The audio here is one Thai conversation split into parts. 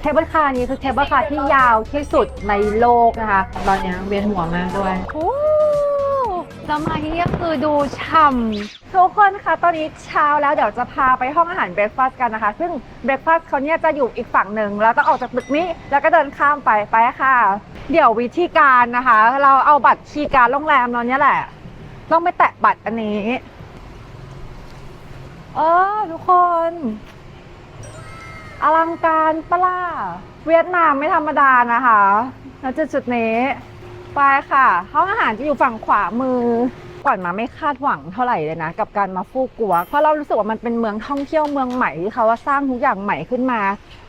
เคเบิลคาร์นี้คือเคเบิลคาร์ที่ยาวที่สุดในโลกนะคะ ตอนนี้เวียนหัวมากด้วยโอ้แล้วมาที่นี่ก็คือดูช่ำทุกคนคะตอนนี้เช้าแล้วเดี๋ยวจะพาไปห้องอาหารเบรคฟาสต์กันนะคะ ซึ่งเบรคฟาสต์เขาเนี่ยจะอยู่อีกฝั่งหนึ่งแล้วต้องออกจากตึกนี้ แล้วก็เดินข้ามไปไปค่ะ เดี๋ยววิธีการนะคะ เราเอาบัตรคีย์การดโรงแรมเราเนี่ยแหละ ต้องไปแตะบัตรอันนี้เออทุกคน อลังการปะล่าเวียดนามไม่ธรรมดานะคะแล้วจุดจุดนี้ ไปค่ะห้องอาหารจะอยู่ฝั่งขวามือ ก่อนมาไม่คาดหวังเท่าไหร่เลยนะ กับการมาฟูกัว เพราะเรารู้สึกว่ามันเป็นเมืองท่องเที่ยวเมืองใหม่ที่เขาว่าสร้างทุกอย่างใหม่ขึ้นมา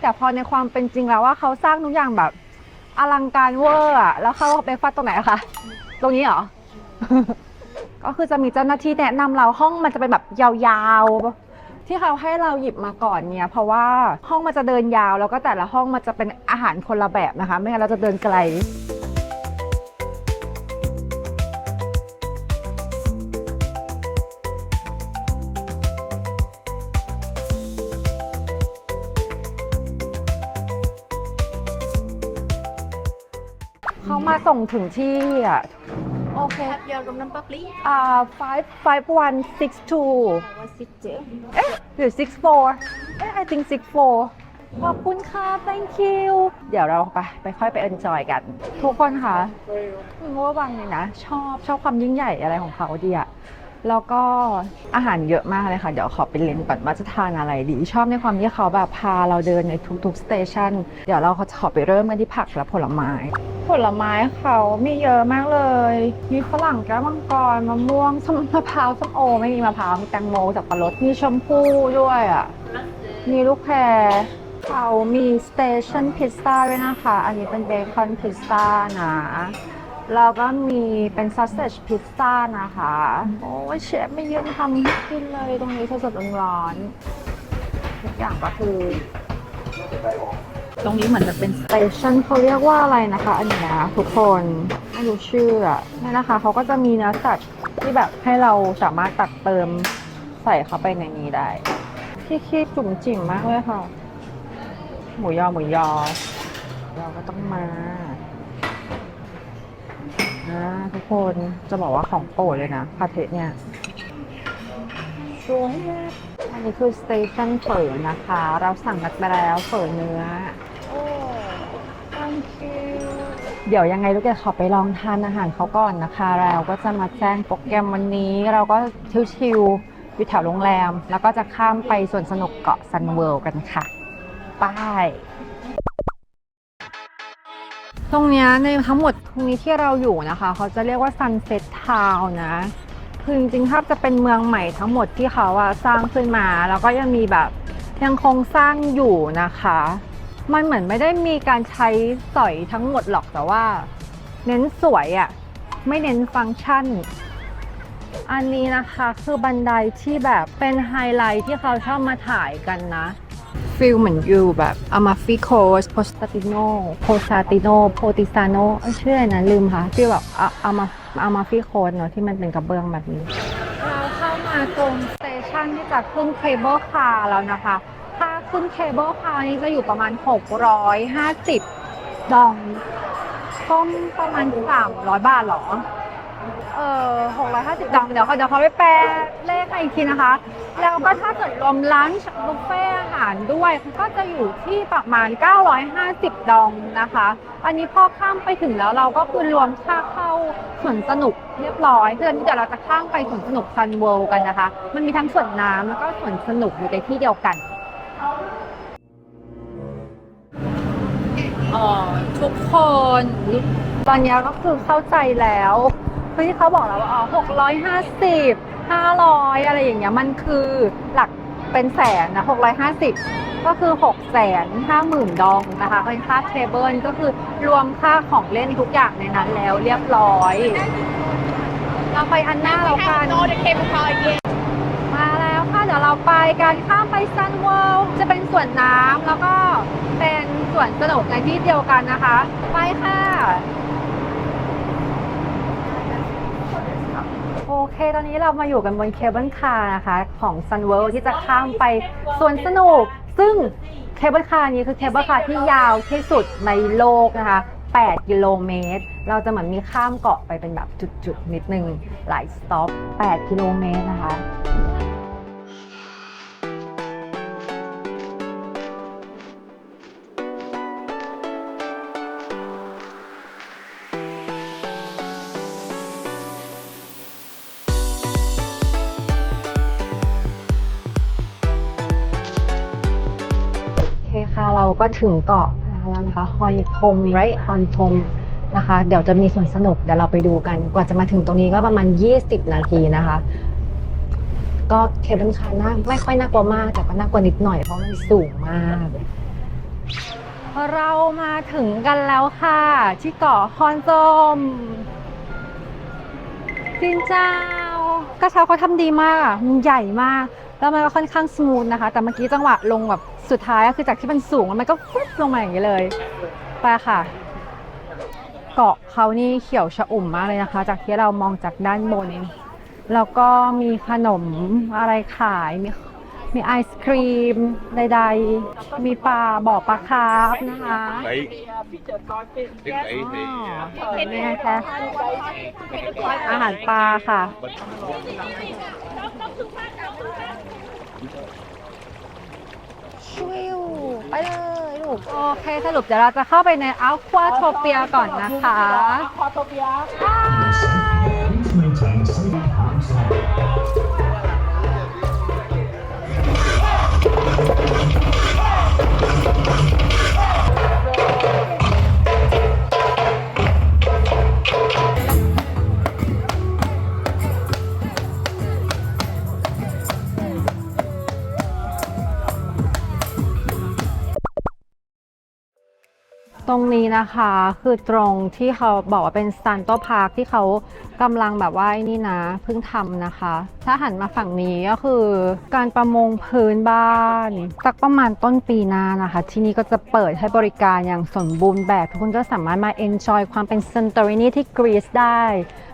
แต่พอในความเป็นจริงแล้วว่าเขาสร้างทุกอย่างแบบ อลังการเวอร์อะแล้วเข้าไปฟัดตรงไหนคะตรงนี้เหรอก็คือจะมีเจ้าหน้าที่แนะนำเราห้องมันจะเป็นแบบยาวๆ ที่เขาให้เราหยิบมาก่อนเนี่ย เพราะว่าห้องมันจะเดินยาว แล้วก็แต่ละห้องมันจะเป็นอาหารคนละแบบนะคะ ไม่งั้นเราจะเดินไกล เขามาส่งถึงที่อะ โอเค Have your room number please อ่า five five one six two one six two เอ๊ะหรือ six four เอ๊ะ I think six four ขอบคุณค่ะ thank you เดี๋ยวเราไปไปค่อยไป enjoy กัน ทุกคนค่ะคือว่าวังเนี่ยนะ ชอบชอบความยิ่งใหญ่อะไรของเขาดีอะ แล้วก็อาหารเยอะมากเลยค่ะ เดี๋ยวขอไปเล็งก่อนว่าจะทานอะไรดี ชอบในความที่เขาแบบพาเราเดินในทุกๆสเตชันเดี๋ยวเราขอไปเริ่มกันที่ผักและผลไม้ ผลไม้เขามีเยอะมากเลย มีฝรั่งแก้วมังกรมะม่วงส้มมะพร้าวส้มโอ ไม่มีมะพร้าวมีแตงโมจากปลารสมีชมพู่ด้วยอะมีลูกแพรเขามีสเตชันพิซซ่าด้วยนะคะ อันนี้เป็นเบคอนพิซซ่านะ แล้วก็มีเป็นซอสเซจพิซซ่านะคะ โอ้ยเชฟไม่ยืนทำให้กินเลยตรงนี้สดๆร้อนๆทุกอย่างก็คือ ตรงนี้เหมือนจะเป็นสเตชันเขาเรียกว่าอะไรนะคะ อันเนี้ยทุกคนไม่รู้ชื่ออะนี่นะคะเขาก็จะมีเนื้อสัตว์ที่แบบให้เราสามารถตักเติมใส่เข้าไปในนี้ได้ ที่คีบจุ่มจิ่มมากเลยค่ะ หมูยอหมูยอ เราก็ต้องมาอ่า ทุกคนจะบอกว่าของโปรดเลยนะพาเทะเนี่ยสวยมากอันนี้คือสเตชันเฝอนะคะ เราสั่งกันไปแล้วเฝอเนื้อ โอ้ thank you เดี๋ยวยังไงลูกแกขอไปลองทานอาหารเขาก่อนนะคะเราก็จะมาแจ้งโปรแกรมวันนี้ เราก็ชิวๆอยู่แถวโรงแรม แล้วก็จะข้ามไปสวนสนุกเกาะซันเวิลด์กันค่ะไป้าย ตรงเนี้ยในทั้งหมดตรงนี้ที่เราอยู่นะคะ เขาจะเรียกว่า Sunset Town นะคือจริงๆถ้าจะเป็นเมืองใหม่ทั้งหมดที่เขาอะสร้างขึ้นมา แล้วก็ยังมีแบบยังคงสร้างอยู่นะคะ มันเหมือนไม่ได้มีการใช้สอยทั้งหมดหรอกแต่ว่า เน้นสวยอะไม่เน้นฟังก์ชัน อันนี้นะคะคือบันไดที่แบบเป็นไฮไลท์ที่เขาชอบมาถ่ายกันนะ ฟิลเหมือนอยู่แบบอามาฟิโคสโพสตาติโนโพสตาติโนโพติซาโนชื่ออะไรนะลืมค่ะฟิลแบบอามาอามาฟิโคสเนาะที่มันเป็นกระเบื้องแบบนี้ เราเข้ามาตรงสเตชันที่จะขึ้นเคเบิลคาร์แล้วนะคะค่าขึ้นเคเบิลคาร์นี้จะอยู่ประมาณ 650 ดองต้มประมาณ 300 บาทเหรอ เออ650ดองเดี๋ยวเขาเดี๋ยวเขาไปแปลเลขให้อีกทีนะคะ แล้วก็ถ้าเกิดรวมร้านบุฟเฟ่อาหารด้วย ก็จะอยู่ที่ประมาณ 950 ดองนะคะ อันนี้พอข้ามไปถึงแล้วเราก็คือรวมค่าเข้าสวนสนุกเรียบร้อยเพื่อที่เดี๋ยวเราจะข้ามไปสวนสนุกซันเวิลด์กันนะคะ มันมีทั้งสวนน้ำแล้วก็สวนสนุกอยู่ในที่เดียวกันอ๋อทุกคน ตอนนี้ก็คือเข้าใจแล้ว คือที่เขาบอกแล้วว่าอ๋อหกร้อยห้าสิบห้าร้อยอะไรอย่างเงี้ยมันคือหลักเป็นแสนนะหกร้อยห้าสิบก็คือหกแสนห้าหมื่นดองนะคะเป็นค่าเทเบิลก็คือรวมค่าของเล่นทุกอย่างในนั้นแล้วเรียบร้อย เราไปอันหน้าเรากัน มาแล้วค่ะ เดี๋ยวเราไปกันข้ามไปซันเวิลด์จะเป็นสวนน้ำแล้วก็เป็นสวนสนุกในที่เดียวกันนะคะ ไปค่ะ โอเค ตอนนี้เรามาอยู่กันบนเคเบิลคาร์นะคะ ของ Sun World ที่จะข้ามไปสวนสนุก ซึ่งเคเบิลคาร์นี้คือเคเบิลคาร์ที่ยาวที่สุดในโลกนะคะ 8 กิโลเมตร เราจะเหมือนมีข้ามเกาะไปเป็นแบบจุดๆ นิดนึง หลายสต็อป 8 กิโลเมตรนะคะ ก็ถึงเกาะแล้วนะคะฮอยทงไรฮอนทงนะคะ เดี๋ยวจะมีสวนสนุกเดี๋ยวเราไปดูกัน กว่าจะมาถึงตรงนี้ก็ประมาณ 20 นาทีนะคะ ก็เคเบิลคาร์น่าไม่ค่อยน่ากลัวมาก แต่ก็น่ากลัวนิดหน่อยเพราะมันสูงมากเรามาถึงกันแล้วค่ะ ที่เกาะฮอนโซมจินเจ้ากระเช้าเขาทำดีมากอะมันใหญ่มาก แล้วมันก็ค่อนข้างสมูทนะคะ แต่เมื่อกี้จังหวะลงแบบ สุดท้ายก็คือจากที่มันสูงมันก็ฟึบลงมาอย่างนี้เลยไปค่ะ เกาะเขานี่เขียวชอุ่มมากเลยนะคะ จากที่เรามองจากด้านบนแล้วก็มีขนมอะไรขายมีมีไอศครีมใดๆ มีปลาบ่อปลาคาร์ฟนะคะ Đấy. Tiếng đấy thì อ๋อนี่นะคะอาหารปลาค่ะ ชิวไปเลยลูกโอเคสรุปเดี๋ยวเราจะเข้าไปในอัลควาโทเปียก่อนนะคะ maintain ตรงนี้นะคะคือตรงที่เขาบอกว่าเป็นส a นโตพาร์คที่เขากำลังแบบว่านี่นะเพิ่งทำนะคะ ถ้าหันมาฝั่งนี้ก็คือการประมงพื้นบ้านสักประมาณต้นปีหน้านะคะ ที่นี่ก็จะเปิดให้บริการอย่างสมบูรณ์แบบ ทุกคนก็สามารถมาเอนจอยความเป็นซันตรินีที่กรีซได้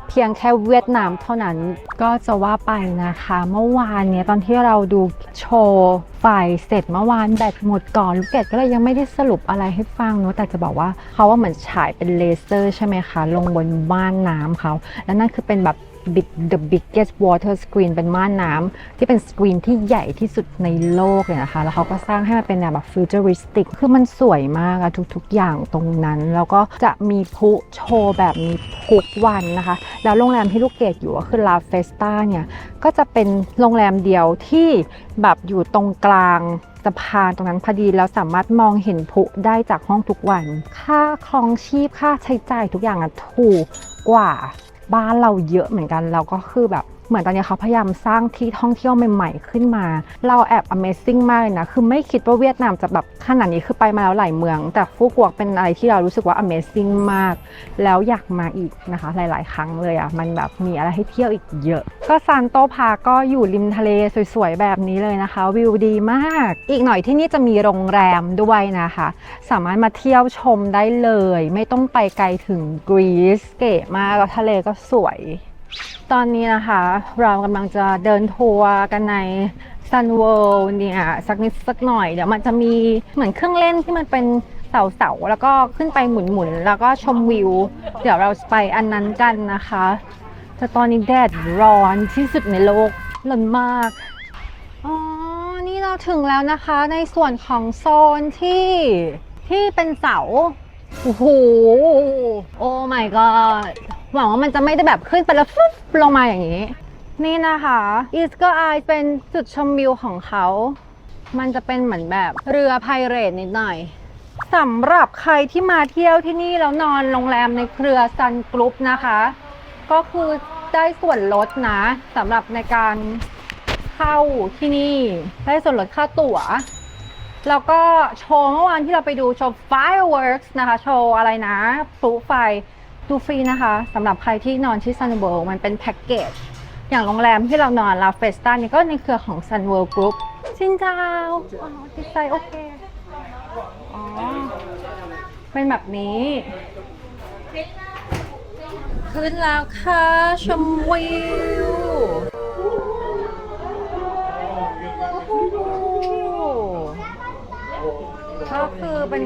เพียงแค่เวียดนามเท่านั้นก็จะว่าไปนะคะ เมื่อวานเนี่ยตอนที่เราดูโชว์ไฟเสร็จเมื่อวานแบตหมดก่อนลูกเกดก็เลยยังไม่ได้สรุปอะไรให้ฟังเนอะแต่จะบอกว่าเขาว่าเหมือนฉายเป็นเลเซอร์ใช่ไหมคะ ลงบนม่านน้ำเขา แล้วนั่นคือเป็นแบบ big the biggest water screen เป็นม่านน้ำที่เป็นสกรีนที่ใหญ่ที่สุดในโลกเลยนะคะ แล้วเขาก็สร้างให้มันเป็นแนวแบบ futuristic คือมันสวยมากอะทุกๆ อย่างตรงนั้น แล้วก็จะมีพุโชว์แบบนี้ทุกวันนะคะ แล้วโรงแรมที่ลูกเกดอยู่ก็คือ La Festa เนี่ยก็จะเป็นโรงแรมเดียวที่แบบอยู่ตรงกลางสะพานตรงนั้นพอดีแล้วสามารถมองเห็นพุได้จากห้องทุกวัน ค่าครองชีพค่าใช้จ่ายทุกอย่างอะถูกกว่า บ้านเราเยอะเหมือนกันเราก็คือแบบ เหมือนตอนนี้เขาพยายามสร้างที่ท่องเที่ยวใหม่ ๆ ขึ้นมา เราแอบ Amazing มากเลยนะ คือไม่คิดว่าเวียดนามจะแบบขนาดนี้คือไปมาแล้วหลายเมือง แต่ฟูกวกเป็นอะไรที่เรารู้สึกว่า Amazing มาก แล้วอยากมาอีกนะคะ หลาย ๆ ครั้งเลยอะ่ะ มันแบบมีอะไรให้เที่ยวอีกเยอะ ก็ซานโตพาร์คก็อยู่ริมทะเลสวย ๆ แบบนี้เลยนะคะ วิวดีมาก อีกหน่อยที่นี่จะมีโรงแรมด้วยนะคะ สามารถมาเที่ยวชมได้เลย ไม่ต้องไปไกลถึงกรีซเก๋มากแล้วทะเลก็สวย ตอนนี้นะคะเรากำลังจะเดินทัวร์กันใน Sun World เนี่ยสักนิดสักหน่อยเดี๋ยวมันจะมีเหมือนเครื่องเล่นที่มันเป็นเสาๆแล้วก็ขึ้นไปหมุนๆแล้วก็ชมวิว เดี๋ยวเราไปอันนั้นกันนะคะแต่ตอนนี้แดดร้อนที่สุดในโลกร้อนมากอ๋อนี่เราถึงแล้วนะคะในส่วนของโซนที่ที่เป็นเสาโอ้โหโอ้ my god หวังว่ามันจะไม่ได้แบบขึ้นไปแล้วฟึ๊บลงมาอย่างนี้ นี่นะคะ e a s t e r Eye เป็นจุดชมวิวของเขา มันจะเป็นเหมือนแบบเรือไพเรตนิดหน่อยสำหรับใครที่มาเที่ยวที่นี่แล้วนอนโรงแรมในเครือซันกรุ๊ปนะคะ ก็คือได้ส่วนลดนะสำหรับในการเข้าที่นี่ ได้ส่วนลดค่าตั๋ว แล้วก็โชว์เมื่อวานที่เราไปดูโชว์ fireworks นะคะ โชว์อะไรนะพลุไฟ ดูฟรีนะคะสำหรับใครที่นอนที่ Sun World มันเป็นแพ็กเกจอย่างโรงแรมที่เรานอนลาเฟสตานี่ก็ในเครือของ Sun World Group ชินเจ้าอ๋อติดใจโอเคอ๋อเป็นแบบนี้ ขึ้นแล้วค่ะชมวิวก็คือเป็น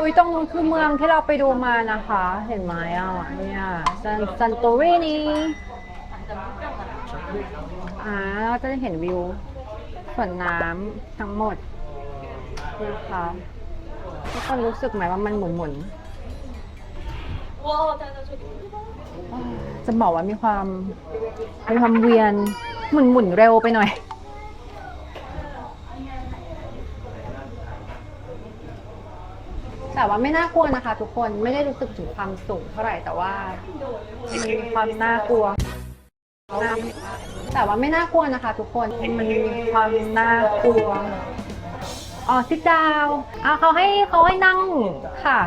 อุ้ยตรงนู้นคือเมืองที่เราไปดูมานะคะ เห็นไหมอะเนี่ยซันซันโตรินีอ่าเราจะได้เห็นวิวสวนน้ำทั้งหมดนะคะทุกคนรู้สึกไหมว่ามันหมุนหมุนจะบอกว่ามีความมีความเวียนหมุนหมุนเร็วไปหน่อย แต่ว่าไม่น่ากลัวนะคะ ทุกคนไม่ได้รู้สึกถึงความสูงเท่าไหร่แต่ว่ามีความน่ากลัว แต่ว่าไม่น่ากลัวนะคะ ทุกคนมันมีความน่ากลัวอ๋อซิดาวอะเขาให้เขาให้นั่งค่ะ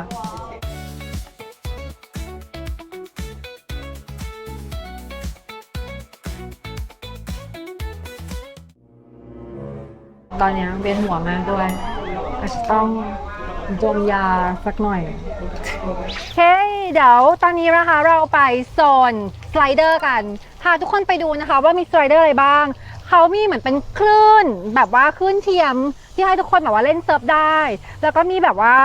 ตอนนี้เวียนหัวมากด้วยอาจจะต้อง ดมยาสักหน่อยโอเคเดี๋ยวตอนนี้นะคะเราไปโซนสไลเดอร์กัน พาทุกคนไปดูนะคะว่ามีสไลเดอร์อะไรบ้าง เขามีเหมือนเป็นคลื่น แบบว่าคลื่นเทียมที่ให้ทุกคนแบบว่าเล่นเซิร์ฟได้ แล้วก็มีแบบว่า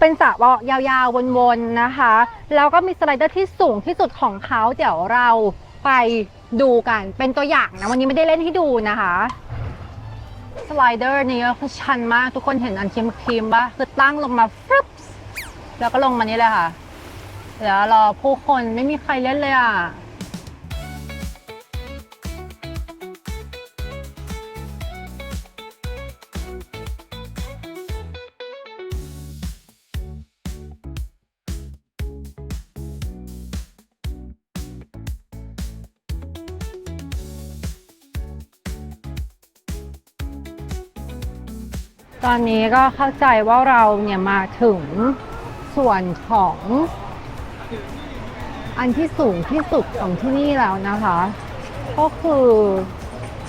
เป็นสระว่ายาวๆวนๆนะคะ แล้วก็มีสไลเดอร์ที่สูงที่สุดของเขาเดี๋ยวเราไปดูกัน เป็นตัวอย่างนะวันนี้ไม่ได้เล่นให้ดูนะคะ สไลเดอร์นี้ก็คือชันมากทุกคนเห็นอันครีมครีมปะคือตั้งลงมาฟึบแล้วก็ลงมานี่เลยค่ะ แล้วรอผู้คนไม่มีใครเล่นเลยอะ ตอนนี้ก็เข้าใจว่าเราเนี่ยมาถึงส่วนของอันที่สูงที่สุดของที่นี่แล้วนะคะ ก็คือ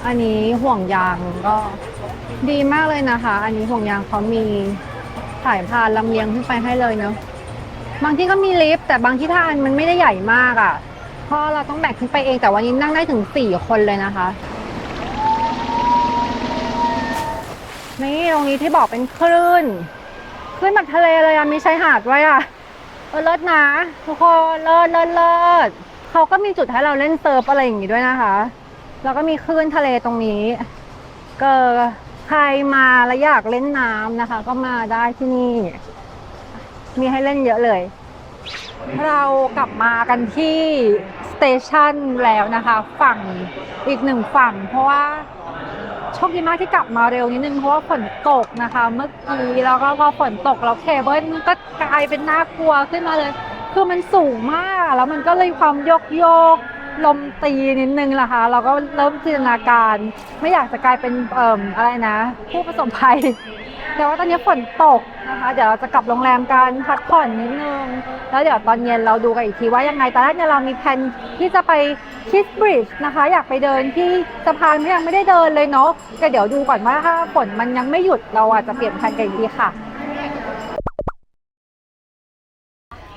อันนี้ห่วงยางก็ดีมากเลยนะคะ อันนี้ห่วงยางเขามีสายพานลำเลียงขึ้นไปให้เลยเนาะบางที่ก็มีลิฟต์แต่บางที่ถ้าอันมันไม่ได้ใหญ่มากอะ่ะเพราะเราต้องแบกขึ้นไปเองแต่วันนี้นั่งได้ถึงสี่คนเลยนะคะ นี่ตรงนี้ที่บอกเป็นคลื่นคลื่นแบบทะเลเลยอะมีชายหาดด้วยอะเออเลิศนะทุกคนเลิศเลิศเลิศเขาก็มีจุดให้เราเล่นเซิร์ฟอะไรอย่างงี้ด้วยนะคะ แล้วก็มีคลื่นทะเลตรงนี้เกิใครมาแล้วอยากเล่นน้ำนะคะ ก็มาได้ที่นี่ มีให้เล่นเยอะเลย เรากลับมากันที่สเตชันแล้วนะคะ ฝั่งอีกหนึ่งฝั่ง เพราะว่า ชคดีมากที่กลับมาเร็วนิดนึงเพราะว่าฝนตกนะคะ เมื่อกี้แล้วก็พอฝนตกแล้วเคเบิลก็กลายเป็นน่ากลัวขึ้นมาเลย คือมันสูงมากแล้วมันก็เลยความโยกโยก ลมตีนิดนึงล่ะคะ เราก็เริ่มจินตนาการ ไม่อยากจะกลายเป็นเอ่มอะไรนะ ผู้ประสบภัย แต่ว่าตอนนี้ฝนตกนะคะ เดี๋ยวเราจะกลับโรงแรมกันพักผ่อนนิดนึง แล้วเดี๋ยวตอนเย็นเราดูกันอีกทีว่ายังไงแต่แรกเนี่ยเรามีแผนที่จะไปคิสบริดจ์นะคะ อยากไปเดินที่สะพานที่ยังไม่ได้เดินเลยเนาะแต่เดี๋ยวดูก่อนว่าถ้าฝนมันยังไม่หยุดเราอาจจะเปลี่ยนแผนกันอีกทีค่ะ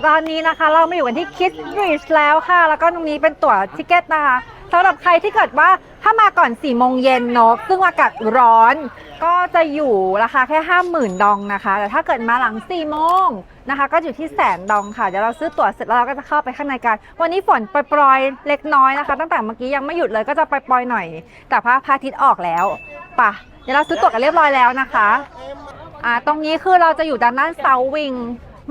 ตอนนี้นะคะ เรามาอยู่กันที่คิสบริดจ์แล้วค่ะ แล้วก็ตรงนี้เป็นตั๋วทิเก็ตนะคะสำหรับใครที่เกิดว่าถ้ามาก่อน4ี่โมงเย็นเนาะซึ่งอากาศร้อน ก็จะอยู่ราคาแค่ 50,000 ดองนะคะ แต่ถ้าเกิดมาหลัง4ี่โมงนะคะ ก็อยู่ที่แสนดองค่ะ เดี๋ยวเราซื้อตั๋วเสร็จแล้วเราก็จะเข้าไปข้างในกัน วันนี้ฝนปรอยๆเล็กน้อยนะคะ ตั้งแต่เมื่อกี้ยังไม่หยุดเลยก็จะปรอยๆหน่อย แต่พระพระอาทิตย์ออกแล้วป่ะเดี๋ยวเราซื้อตั๋วกันเรียบร้อยแล้วนะคะอ่าตรงนี้คือเราจะอยู่ด้านด้านเซาวิง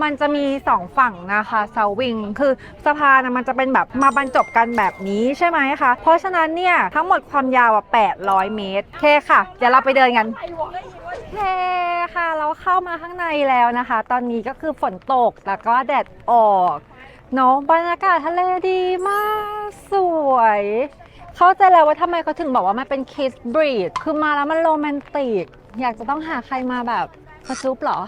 มันจะมีสองฝั่งนะคะเซาวิง คือสะพานมันจะเป็นแบบมาบรรจบกันแบบนี้ใช่ไหมคะ เพราะฉะนั้นเนี่ยทั้งหมดความยาวอะ800 เมตรเคค่ะ เดี๋ยวเราไปเดินกันโอเคค่ะ เราเข้ามาข้างในแล้วนะคะ ตอนนี้ก็คือฝนตกแล้วก็แดดออกเนาะบรรยากาศทะเลดีมากสวยเข้าใจแล้วว่าทำไมเขาถึงบอกว่ามันเป็นคิสบรีดคือมาแล้วมันโรแมนติก อยากจะต้องหาใครมาแบบมาซุปเหรอ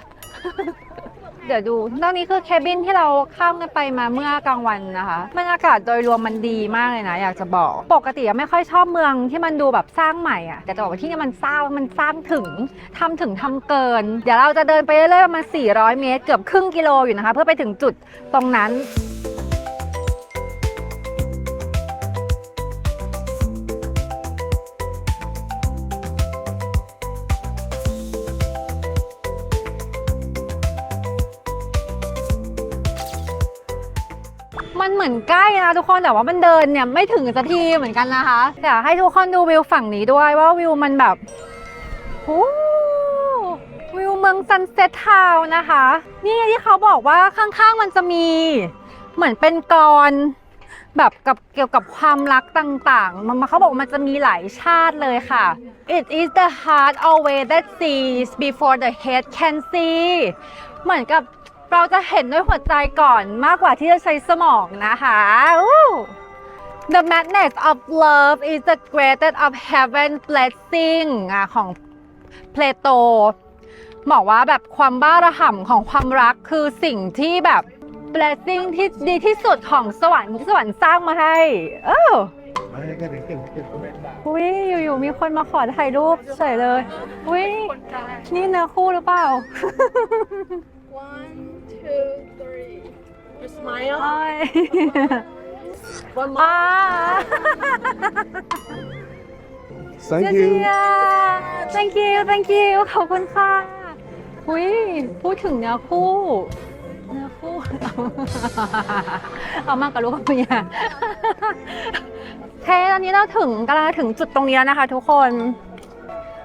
เดี๋ยวดูตรงนี้คือแคบินที่เราข้ามกันไปมาเมื่อกลางวันนะคะบรรยากาศโดยรวมมันดีมากเลยนะ อยากจะบอก ปกติไม่ค่อยชอบเมืองที่มันดูแบบสร้างใหม่อะแต่จะบอกว่าที่นี่มันสร้างมันสร้างถึงทำถึงทำเกิน เดี๋ยวเราจะเดินไปเรื่อยๆประมาณ400 เมตร เกือบครึ่งกิโลอยู่นะคะ เพื่อไปถึงจุดตรงนั้น มันเหมือนใกล้นะทุกคนแต่ว่ามันเดินเนี่ยไม่ถึงสักทีเหมือนกันนะคะอยากให้ทุกคนดูวิวฝั่งนี้ด้วยว่าวิวมันแบบโอ้วิวเมืองซันเซ็ตทาวนะคะ นี่ที่เขาบอกว่าข้างๆมันจะมีเหมือนเป็นกรอนแบบกับเกี่ยวกับความรักต่างๆ มันเขาบอกมันจะมีหลายชาติเลยค่ะ It is the heart always that sees before the head can see เหมือนกับ เราจะเห็นด้วยหัวใจก่อนมากกว่าที่จะใช้สมองนะคะอู้ The madness of love is the greatest of heaven blessing อะของเพลโตบอกว่าแบบความบ้าระห่ำของความรักคือสิ่งที่แบบ blessing ที่ดีที่สุดของสวรรค์ที่สวรรค์สร้างมาให้เอออุ้ยอยู่ๆมีคนมาขอถ่ายรูปเฉยเลย อุ้ยนี่เนื้อคู่หรือเปล่า One, two, three. You smile. อ้อย One อ่า Thank เจี you. ย thank you thank you ขอบคุณค่ะอุ้ยพูดถึงเนื้อคู่ เนื้อคู่ เอามากกับลูกกับเมียเทตอนนี้เราถึงกำลังจะถึงจุดตรงนี้แล้วนะคะทุกคน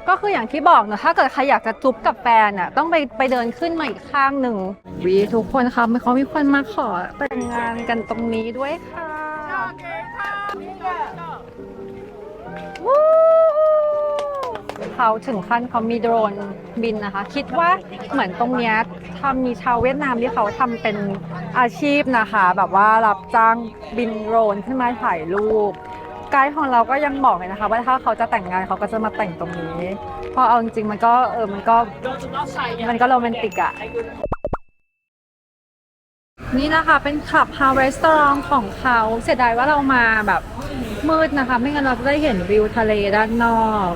ก็คืออย่างที่บอกนะถ้าเกิดใครอยากจะจุ๊บกับแฟนอะต้องไปไปเดินขึ้นมาอีกข้างหนึ่งวีทุกคนครับเขามีคนมาขอแต่งงานกันตรงนี้ด้วยค่ะวู้เขาถึงขั้นเขามีโดรนบินนะคะ คิดว่าเหมือนตรงเนี้ยทำมีชาวเวียดนามที่เขาทำเป็นอาชีพนะคะ แบบว่ารับจ้างบินโดรนขึ้นมาถ่ายรูป ไกด์ของเราก็ยังบอกเลยนะคะ ว่าถ้าเขาจะแต่งงานเขาก็จะมาแต่งตรงนี้เพราะเอาจริงๆมันก็เออมันก็มันก็โรแมนติกอะนี่นะคะเป็นคลับเฮาส์รีสอร์ทของเขาเสียดายว่าเรามาแบบมืดนะคะ ไม่งั้นเราจะได้เห็นวิวทะเลด้านนอก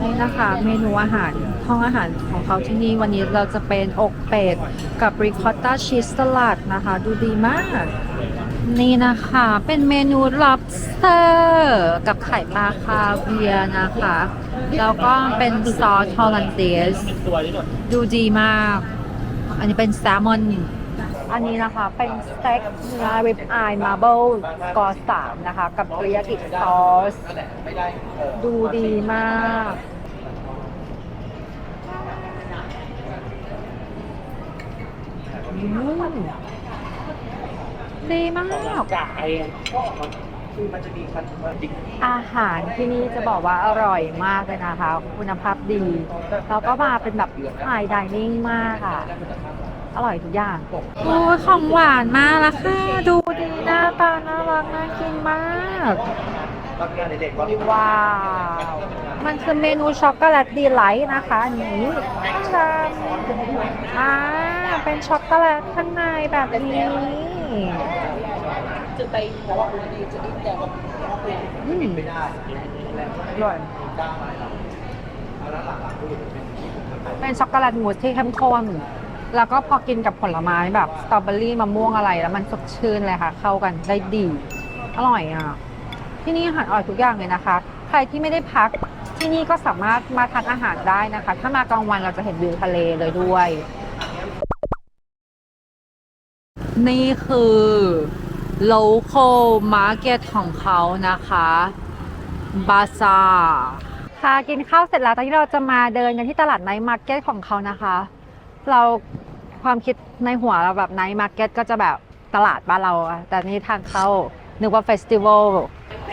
นี่นะคะเมนูอาหารห้องอาหารของเขาที่นี่วันนี้เราจะเป็นอกเป็ดกับริคอตต้าชีสสลัดนะคะ ดูดีมาก นี่นะคะเป็นเมนู lobster กับไข่ปลาคาเวียนะคะ แล้วก็เป็นซอสฮอลแลนเดสดูดีมาก อันนี้เป็นแซลมอนอันนี้นะคะเป็นสเต็กเนื้อริบอายมาเบิลกอสามนะคะ กับเกรียกิซอส ดูดีมาก อืม ดีมากอาหารที่นี่จะบอกว่าอร่อยมากเลยนะคะ คุณภาพดีแล้วก็มาเป็นแบบไฮดิเนิ่งมากค่ะ อร่อยทุกอย่างโอ้ยของหวานมากแล้วค่ะ ดูดีหน้าตาน่ารักน่ากินมากว้าว มันคือเมนูช็อกโกแลตดีไลท์นะคะอันนี้จานอ่าเป็นช็อกโกแลตข้างในแบบนี้ อืมอร่อยเป็นช็อกโกแลตมูสที่เข้มข้นแล้วก็พอกินกับผลไม้แบบสตรอเบอรี่มะม่วงอะไรแล้วมันสดชื่นเลยค่ะ เข้ากันได้ดี อร่อยอะ ที่นี่อาหารอร่อยทุกอย่างเลยนะคะ ใครที่ไม่ได้พักที่นี่ก็สามารถมาทานอาหารได้นะคะ ถ้ามากลางวันเราจะเห็นวิวทะเลเลยด้วย นี่คือ local market ของเขานะคะบาซาค่ะกินข้าวเสร็จแล้ว ตอนนี้เราจะมาเดินกันที่ตลาดไนท์มาร์เก็ตของเขานะคะ เราความคิดในหัวเราแบบไนท์มาร์เก็ตก็จะแบบตลาดบ้านเรา แต่นี่ทางเข้านึกว่าเฟสติวัล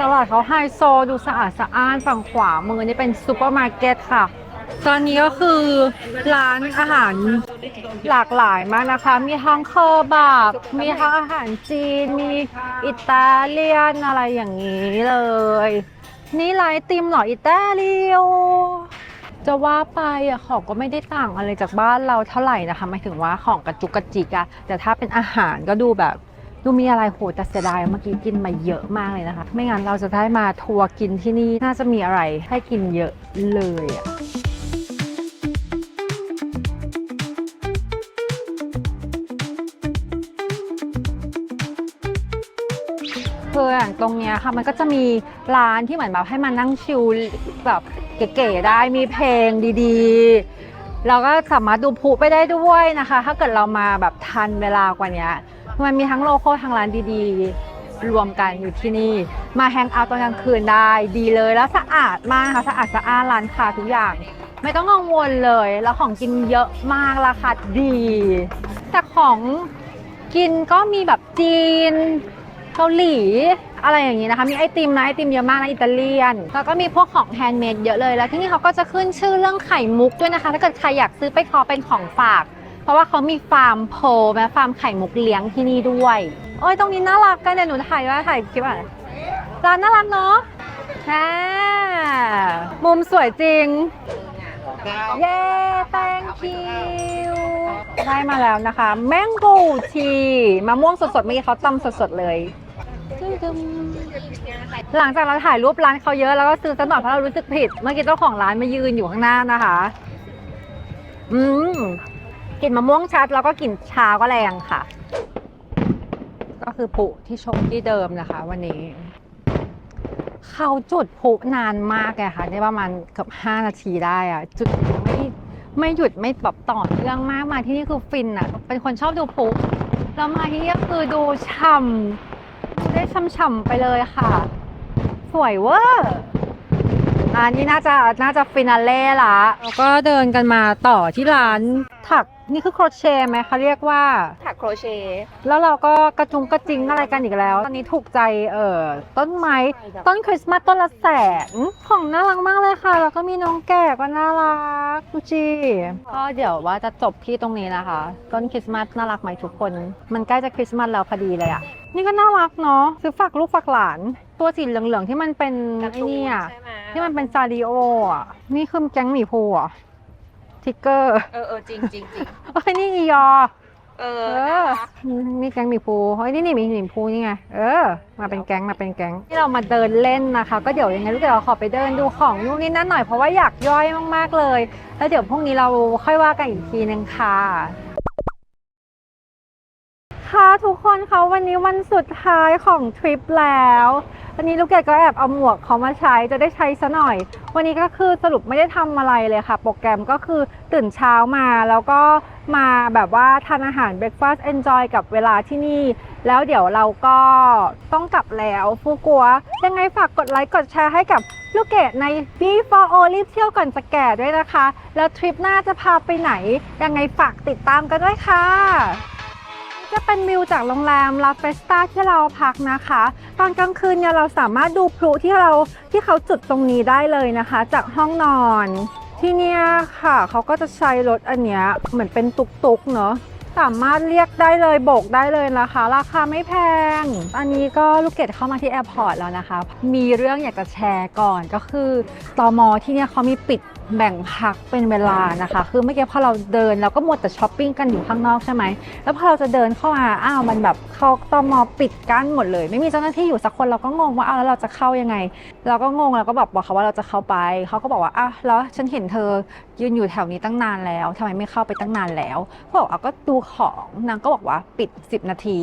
ตลาดเขาไฮโซดูสะอาดสะอ้านฝั่งขวามือนี่เป็นซูเปอร์มาร์เก็ตค่ะ ตอนนี้ก็คือร้านอาหารหลากหลายมากนะคะ มีทั้งเคอร์บับ มีทั้งอาหารจีน มีอิตาเลียนอะไรอย่างนี้เลย นี่ไลน์ติมเหรออิตาเลียวจะว่าไปอะของก็ไม่ได้ต่างอะไรจากบ้านเราเท่าไหร่นะคะหมายถึงว่าของกระจุกกระจิกอะแต่ถ้าเป็นอาหารก็ดูแบบดูมีอะไรโหแต่เสียดายเมื่อกี้กินมาเยอะมากเลยนะคะ ไม่งั้นเราจะได้มาทัวร์กินที่นี่น่าจะมีอะไรให้กินเยอะเลยอะ ตรงเนี้ยค่ะ มันก็จะมีร้านที่เหมือนแบบให้มานั่งชิลแบบเก๋ๆได้มีเพลงดีๆ เราก็สามารถดูพลุไปได้ด้วยนะคะ ถ้าเกิดเรามาแบบทันเวลากว่านี้มันมีทั้งโลโก้ทั้งร้านดีๆ รวมกันอยู่ที่นี่ มาแฮงเอาท์ตอนกลางคืนได้ดีเลยแล้วสะอาดมากค่ะสะอาดสะอาดร้านค้าทุกอย่าง ไม่ต้องกังวลเลย แล้วของกินเยอะมากราคาดี แต่ของกินก็มีแบบจีน เกาหลี อะไรอย่างนี้นะคะ มีไอติมนะไอติมเยอะมากนะอิตาเลียน แล้วก็มีพวกของแฮนด์เมดเยอะเลย แล้วที่นี่เขาก็จะขึ้นชื่อเรื่องไข่มุกด้วยนะคะ ถ้าเกิดใครอยากซื้อไปขอเป็นของฝาก เพราะว่าเขามีฟาร์มโพลแม้ฟาร์มไข่มุกเลี้ยงที่นี่ด้วย โอ้ยตรงนี้น่ารักกันเดี๋ยวหนูถ่ายว่าถ่ายคลิปอะร้านน่ารักเนาะอ่ามุมสวยจริง เย้ thank you ได้มาแล้วนะคะ mango tea มะม่วงสดๆเมื่อกี้เขาตำสดๆเลย หลังจากเราถ่ายรูปร้านเขาเยอะแล้วก็ซื้อสักหน่อยเพราะเรารู้สึกผิด เมื่อกี้เจ้าของร้านมายืนอยู่ข้างหน้านะคะ อืมกลิ่นมะม่วงชัดแล้วก็กลิ่นชาก็แรงค่ะ ก็คือปุที่ชมที่เดิมนะคะ วันนี้ เขาจุดพลุนานมากเลยค่ะได้ประมาณเกือบ5นาทีได้อะจุดไม่ไม่หยุดไม่แบบต่อเนื่องมากมาที่นี่คือฟินอะเป็นคนชอบดูพลุแล้วมาที่นี่ก็คือดูฉ่ำ ได้ฉ่ำๆไปเลยค่ะ สวยเวอร์อันนี้น่าจะน่าจะฟินาเล่ละแล้วก็เดินกันมาต่อที่ร้านถักนี่คือโครเชต์ไหมเขาเรียกว่า ถักโครเชต์แล้วเราก็กระจุงกระจิงอะไรกันอีกแล้ว ตอนนี้ถูกใจเอ่อต้นไม้ต้นคริสต์มาสต้นละแสนของน่ารักมากเลยค่ะ แล้วก็มีน้องแก่ก็น่ารักดูจีก็เดี๋ยวว่าจะจบที่ตรงนี้นะคะ ต้นคริสต์มาสน่ารักไหมทุกคน มันใกล้จะคริสต์มาสแล้วพอดีเลยอะ นี่ก็น่ารักเนาะซื้อฝากลูกฝากหลาน ตัวสีเหลืองๆที่มันเป็นไอ้นี่อะใช่ไหมที่มันเป็นซาริโออะนี่คือแก๊งหมีภูเหรอะทิกเกอร์เออเออจริงจริงจริงโอ้ยนี่อียอ เออเอน่าอรักนี่แก๊งหมีภูเฮ้ยนี่นี่มีหมีภูนี่ไง เออ มาเป็นแก๊งมาเป็นแก๊งที่เรามาเดินเล่นนะคะ ก็เดี๋ยวยังไงลูกเดี๋ยวเราขอไปเดินดูของนู่นนี่นั่นหน่อยเพราะว่าอยากย่อยมากๆเลย แล้วเดี๋ยวพรุ่งนี้เราค่อยว่ากันอีกทีนึงค่ะ ค่ะทุกคนคะวันนี้วันสุดท้ายของทริปแล้ววันนี้ลูกเกดก็แอบเอาหมวกเขามาใช้จะได้ใช้ซะหน่อย วันนี้ก็คือสรุปไม่ได้ทำอะไรเลยค่ะ โปรแกรมก็คือตื่นเช้ามาแล้วก็มาแบบว่าทานอาหารเบร a ฟาสต์เอนจอยกับเวลาที่นี่ แล้วเดี๋ยวเราก็ต้องกลับแล้วฟูกัว ยังไงฝากกดไลค์กดแชร์ให้กับลูกเกดใน b 4 o รีบเที่ยวก่อนจะแก่ด้วยนะคะ แล้วทริปหน้าจะพาไปไหน ยังไงฝากติดตามกันด้วยค่ะ จะเป็นวิวจากโรงแรมลาเฟสตาที่เราพักนะคะ ตอนกลางคืนเนี่ยเราสามารถดูพลุที่เราที่เขาจุดตรงนี้ได้เลยนะคะ จากห้องนอน ที่เนี่ยค่ะเขาก็จะใช้รถอันเนี้ยเหมือนเป็นตุกๆเนาะสามารถเรียกได้เลยโบกได้เลยนะคะ ราคาไม่แพง อันนี้ก็ลูกเกดเข้ามาที่แอร์พอร์ตแล้วนะคะ มีเรื่องอยากจะแชร์ก่อนก็คือตอมอที่เนี่ยเขามีปิด แบ่งพักเป็นเวลานะคะ คือเมื่อกี้พอเราเดินเราก็มัวแต่ช้อปปิ้งกันอยู่ข้างนอกใช่ไหม แล้วพอเราจะเดินเข้ามา อ้าวมันแบบเขาตอมอปิดกั้นหมดเลย ไม่มีเจ้าหน้าที่อยู่สักคนเราก็งงว่าอ้าวแล้วเราจะเข้ายังไง เราก็งงเราก็แบบบอกเขาว่าเราจะเข้าไป เขาก็บอกว่าอ้าวแล้วฉันเห็นเธอยืนอยู่แถวนี้ตั้งนานแล้วทำไมไม่เข้าไปตั้งนานแล้วเขาบอกเอาก็ดูของนางก็บอกว่าปิด 10 นาที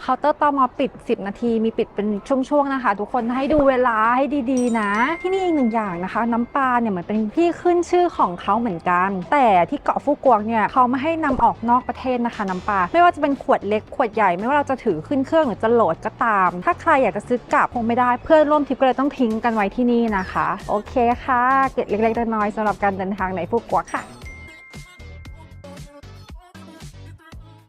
เคาน์เตอร์ตมปิด 10 นาที มีปิดเป็นช่วงๆนะคะ ทุกคนให้ดูเวลาให้ดีๆ นะ ที่นี่อีกหนึ่งอย่างนะคะ น้ำปลาเนี่ยเหมือนเป็นที่ขึ้นขึ้นชื่อของเขาเหมือนกัน แต่ที่เกาะฟูกวงเนี่ยเขาไม่ให้นำออกนอกประเทศนะคะน้ำปลาไม่ว่าจะเป็นขวดเล็กขวดใหญ่ไม่ว่าเราจะถือขึ้นเครื่องหรือจะโหลดก็ตาม ถ้าใครอยากจะซื้อกลับคงไม่ได้เพื่อนร่วมทริปก็เลยต้องทิ้งกันไว้ที่นี่นะคะ โอเคค่ะเกร็ดเล็กๆน้อยๆสำหรับการเดินทางในฟูกวงค่ะ